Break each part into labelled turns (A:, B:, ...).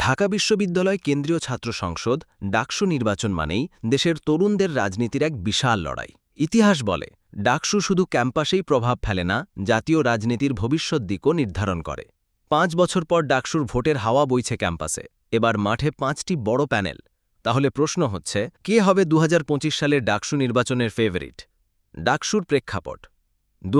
A: ঢাকা বিশ্ববিদ্যালয় কেন্দ্রীয় ছাত্র সংসদ ডাকসু নির্বাচন মানেই দেশের তরুণদের রাজনীতির এক বিশাল লড়াই। ইতিহাস বলে, ডাকসু শুধু ক্যাম্পাসেই প্রভাব ফেলে না, জাতীয় রাজনীতির ভবিষ্যৎ দিকও নির্ধারণ করে। পাঁচ বছর পর ডাকসুর ভোটের হাওয়া বইছে ক্যাম্পাসে। এবার মাঠে পাঁচটি বড় প্যানেল। তাহলে প্রশ্ন হচ্ছে, কে হবে দু হাজার পঁচিশ সালের ডাকসু নির্বাচনের ফেভারিট ডাকসুর প্রেক্ষাপট। দু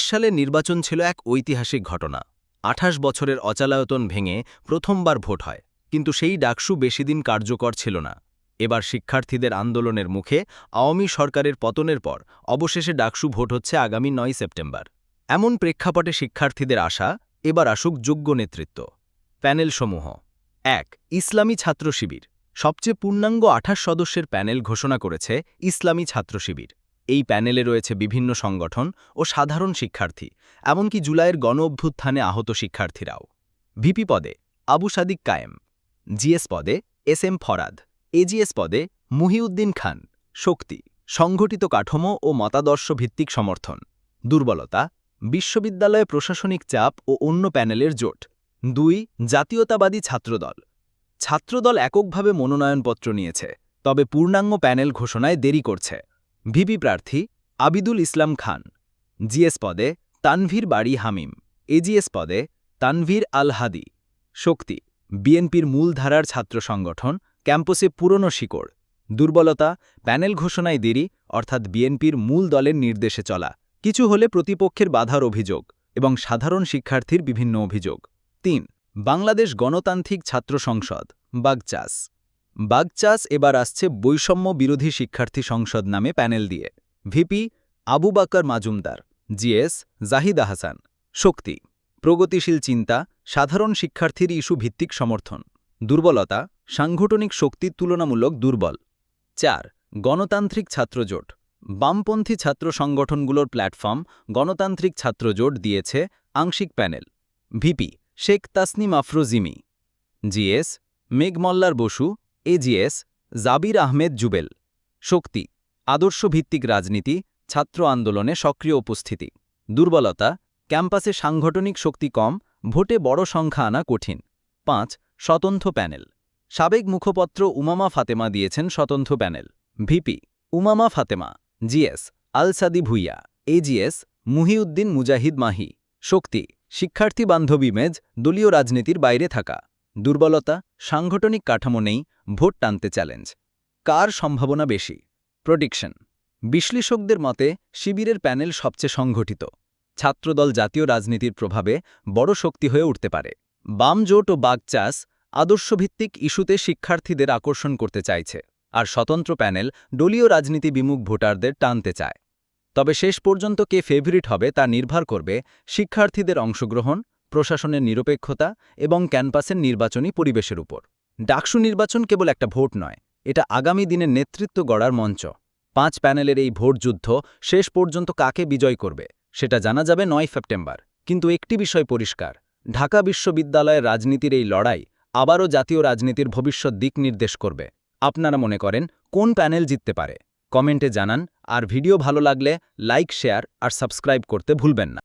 A: সালের নির্বাচন ছিল এক ঐতিহাসিক ঘটনা। আঠাশ বছরের অচালায়তন ভেঙে প্রথমবার ভোট হয়, কিন্তু সেই ডাকসু বেশিদিন কার্যকর ছিল না। এবার শিক্ষার্থীদের আন্দোলনের মুখে আওয়ামী সরকারের পতনের পর অবশেষে ডাকসু ভোট হচ্ছে আগামী নয় সেপ্টেম্বর। এমন প্রেক্ষাপটে শিক্ষার্থীদের আশা, এবার আসুক যোগ্য নেতৃত্ব। প্যানেলসমূহ। এক, ইসলামী ছাত্র শিবির। সবচেয়ে পূর্ণাঙ্গ আঠাশ সদস্যের প্যানেল ঘোষণা করেছে ইসলামী ছাত্র শিবির। এই প্যানেলে রয়েছে বিভিন্ন সংগঠন ও সাধারণ শিক্ষার্থী, এমনকি জুলাইয়ের গণ অভ্যুত্থানে আহত শিক্ষার্থীরাও। ভিপি পদে আবু সাদিক কায়েম, জিএস পদে এস এম ফরাদ, এজিএস পদে মুহিউদ্দিন খান, শক্তি সংগঠিত কাঠামো ও মতাদর্শ ভিত্তিক সমর্থন, দুর্বলতা, বিশ্ববিদ্যালয়ে প্রশাসনিক চাপ ও অন্য প্যানেলের জোট, দুই, জাতীয়তাবাদী ছাত্রদল। ছাত্রদল এককভাবে মনোনয়নপত্র নিয়েছে, তবে পূর্ণাঙ্গ প্যানেল ঘোষণায় দেরি করছে। ভিপি প্রার্থী আবিদুল ইসলাম খান। জিএস পদে তানভীর বাড়ি হামিম। এজিএস পদে তানভীর আল হাদি। শক্তি, বিএনপির মূলধারার ছাত্র সংগঠন, ক্যাম্পাসে পুরনো শিকড়। দুর্বলতা, প্যানেল ঘোষণায় দেরি, অর্থাৎ বিএনপির মূল দলের নির্দেশে চলা। কিছু হলে প্রতিপক্ষের বাধার অভিযোগ এবং সাধারণ শিক্ষার্থীর বিভিন্ন অভিযোগ। তিন, বাংলাদেশ গণতান্ত্রিক ছাত্র সংসদ, বাগচাস। বাগচাস এবার আসছে বৈষম্য বিরোধী শিক্ষার্থী সংসদ নামে প্যানেল দিয়ে। ভিপি আবু বাকর মাজুমদার, জিএস জাহিদা হাসান শক্তি, প্রগতিশীল চিন্তা, সাধারণ শিক্ষার্থীর ইস্যু ভিত্তিক সমর্থন। দুর্বলতা, সাংগঠনিক শক্তির তুলনামূলক দুর্বল। চার, গণতান্ত্রিক ছাত্রজোট। বামপন্থী ছাত্র সংগঠনগুলোর প্ল্যাটফর্ম গণতান্ত্রিক ছাত্রজোট দিয়েছে আংশিক panel. VP, Sheikh Tasnim Afrozimi. GS, Meghmallar Basu AGS Jabir Ahmed Jubel. শক্তি, আদর্শভিত্তিক রাজনীতি, ছাত্র আন্দোলনে সক্রিয় উপস্থিতি। দুর্বলতা, ক্যাম্পাসে সাংগঠনিক শক্তি কম, ভোটে বড় সংখ্যা আনা কঠিন। পাঁচ, স্বতন্ত্র প্যানেল। সাবেক মুখপত্র উমামা ফাতেমা দিয়েছেন স্বতন্ত্র panel. VP, Umama Fatema GS Alsadi Bhuiyan AGS Muhiuddin Mujahid Mahi. শক্তি, শিক্ষার্থী বান্ধবী মেজ, দলীয় রাজনীতির বাইরে থাকা। দুর্বলতা, সাংগঠনিক কাঠামো নেই, ভোট টানতে চ্যালেঞ্জ। কার সম্ভাবনা বেশি? প্রডিকশন বিশ্লেষকদের মতে, শিবিরের প্যানেল সবচেয়ে সংগঠিত ছাত্রদল জাতীয় রাজনীতির প্রভাবে বড় শক্তি হয়ে উঠতে পারে। বাম জোট ও বাগচাস আদর্শভিত্তিক ইস্যুতে শিক্ষার্থীদের আকর্ষণ করতে চাইছে, আর স্বতন্ত্র প্যানেল দলীয় রাজনীতি বিমুখ ভোটারদের টানতে চায়। তবে শেষ পর্যন্ত কে ফেভারিট হবে তা নির্ভর করবে শিক্ষার্থীদের অংশগ্রহণ প্রশাসনের নিরপেক্ষতা এবং ক্যাম্পাসের নির্বাচনী পরিবেশের উপর। ডাকসু নির্বাচন কেবল একটা ভোট নয়, এটা আগামী দিনের নেতৃত্ব গড়ার মঞ্চ। পাঁচ প্যানেলের এই ভোটযুদ্ধ শেষ পর্যন্ত কাকে বিজয় করবে, সেটা জানা যাবে নয় সেপ্টেম্বর। কিন্তু একটি বিষয় পরিষ্কার, ঢাকা বিশ্ববিদ্যালয়ের রাজনীতির এই লড়াই আবারও জাতীয় রাজনীতির ভবিষ্যৎ দিক নির্দেশ করবে। আপনারা মনে করেন, কোন প্যানেল জিততে পারে? কমেন্টে জানান, আর ভিডিও ভালো লাগলে লাইক, শেয়ার আর সাবস্ক্রাইব করতে ভুলবেন না।